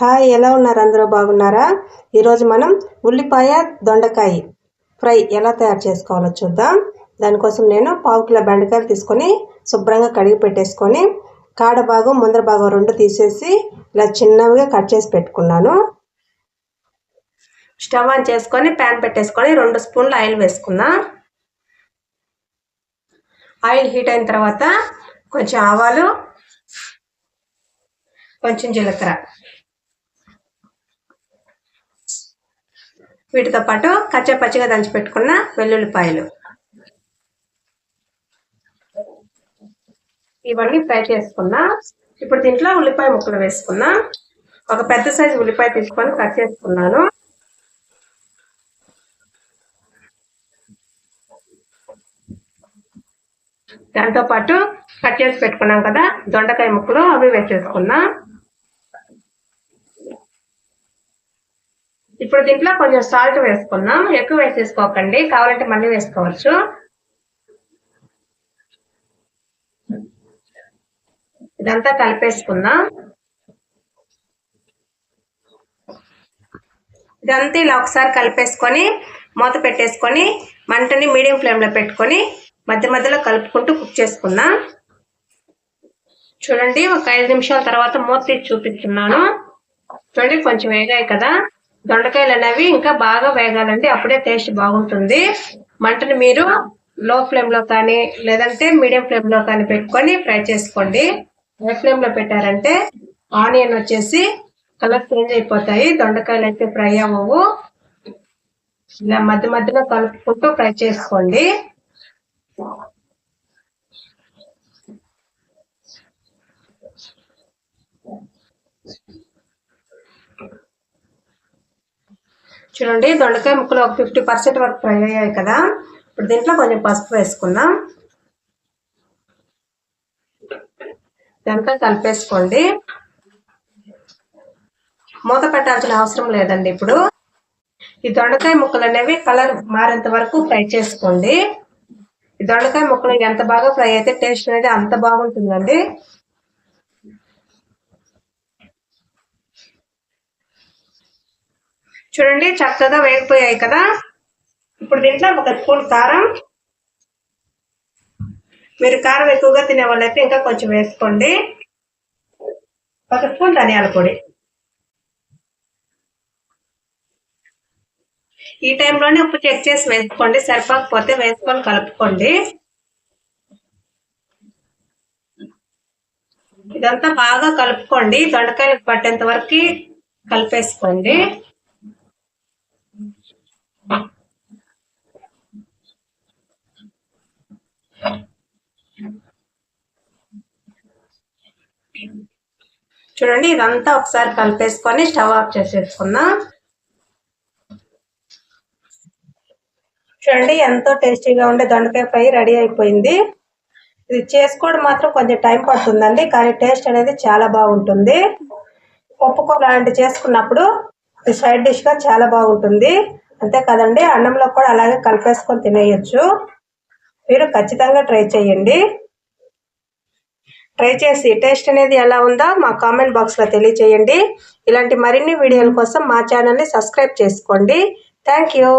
Hi ఎలా ఉన్నారు? అందరూ బాగున్నారా? ఈరోజు మనం ఉల్లిపాయ దొండకాయ ఫ్రై ఎలా తయారు చేసుకోవాలో చూద్దాం. దానికోసం నేను పావు కిలో బెండకాయలు తీసుకొని శుభ్రంగా కడిగి పెట్టేసుకొని కాడ భాగం ముందర భాగం రెండు తీసేసి ఇలా చిన్నవిగా కట్ చేసి పెట్టుకున్నాను. స్టవ్ ఆన్ చేసుకొని ప్యాన్ పెట్టేసుకొని రెండు స్పూన్లు ఆయిల్ వేసుకుందాం. ఆయిల్ హీట్ అయిన తర్వాత కొంచెం ఆవాలు కొంచెం జీలకర్ర వీటితో పాటు కచ్చా పచ్చిగా దంచి పెట్టుకున్న వెల్లుల్లిపాయలు. ఇవన్నీ ఫ్రై చేసుకున్నా. ఇప్పుడు దీంట్లో ఉల్లిపాయ ముక్కలు వేసుకున్నా. ఒక పెద్ద సైజు ఉల్లిపాయ తీసుకొని కట్ చేసుకున్నాను. దాంతో పాటు కట్ చేసి పెట్టుకున్నాం కదా దొండకాయ ముక్కలు అవి వేసేసుకున్నాం. ఇప్పుడు దీంట్లో కొంచెం సాల్ట్ వేసుకుందాం. ఎక్కువ వేసేసుకోకండి. కావాలంటే మళ్ళీ వేసుకోవచ్చు. ఇదంతా కలిపేసుకుందాం. ఇదంతా ఇలా ఒకసారి కలిపేసుకొని మూత పెట్టేసుకొని మంటని మీడియం ఫ్లేమ్లో పెట్టుకొని మధ్య మధ్యలో కలుపుకుంటూ కుక్ చేసుకుందాం. చూడండి ఒక ఐదు నిమిషాల తర్వాత మూత తీసి చూపిస్తున్నాను చూడండి కొంచెం వేగాయి కదా. దొండకాయలు అనేవి ఇంకా బాగా వేగాలండి. అప్పుడే టేస్ట్ బాగుంటుంది. మంటను మీరు లో ఫ్లేమ్లో కానీ లేదంటే మీడియం ఫ్లేమ్లో కానీ పెట్టుకొని ఫ్రై చేసుకోండి. హై ఫ్లేమ్లో పెట్టారంటే ఆనియన్ వచ్చేసి కలర్ చేంజ్ అయిపోతాయి. దొండకాయలు అయితే ఫ్రై అవ్వవు. ఇలా మధ్య మధ్యలో కలుపుకుంటూ ఫ్రై చేసుకోండి. చూడండి దొండకాయ ముక్కలు ఒక ఫిఫ్టీ పర్సెంట్ వరకు ఫ్రై అయ్యాయి కదా. ఇప్పుడు దీంట్లో కొంచెం పసుపు వేసుకుందాం. ఇదంతా కలిపేసుకోండి. మూత పెట్టాల్సిన అవసరం లేదండి ఇప్పుడు. ఈ దొండకాయ ముక్కలు అనేవి కలర్ మారేంత వరకు ఫ్రై చేసుకోండి. ఈ దొండకాయ ముక్కలు ఎంత బాగా ఫ్రై అయితే టేస్ట్ అనేది అంత బాగుంటుందండి. చూడండి చక్కగా వేగిపోయాయి కదా. ఇప్పుడు దీంట్లో ఒక స్పూన్ కారం. మీరు కారం ఎక్కువగా తినే వాళ్ళైతే ఇంకా కొంచెం వేసుకోండి. ఒక స్పూన్ ధనియాల పొడి. ఈ టైంలోనే ఉప్పు చెక్ చేసి వేసుకోండి సరిపోకపోతే వేసుకొని కలుపుకోండి. ఇదంతా బాగా కలుపుకోండి దొండకాయలకు పట్టేంత వరకు కలిపేసుకోండి. చూడండి ఇదంతా ఒకసారి కలిపేసుకొని స్టవ్ ఆఫ్ చేసేసుకుందాం. చూడండి ఎంతో టేస్టీగా ఉండే దొండకాయ ఫ్రై రెడీ అయిపోయింది. ఇది చేసుకోవడం మాత్రం కొంచెం టైం పడుతుందండి కానీ టేస్ట్ అనేది చాలా బాగుంటుంది. పప్పుకో లాంటి చేసుకున్నప్పుడు సైడ్ డిష్గా చాలా బాగుంటుంది. అంతే కదండి? అన్నంలో కూడా అలాగే కలిపేసుకొని తినేయచ్చు. మీరు ఖచ్చితంగా ట్రై చేయండి. ట్రై చేసి టేస్ట్ అనేది ఎలా ఉందో మా కామెంట్ బాక్స్లో తెలియచేయండి. ఇలాంటి మరిన్ని వీడియోల కోసం మా ఛానల్ని సబ్స్క్రైబ్ చేసుకోండి. Thank you.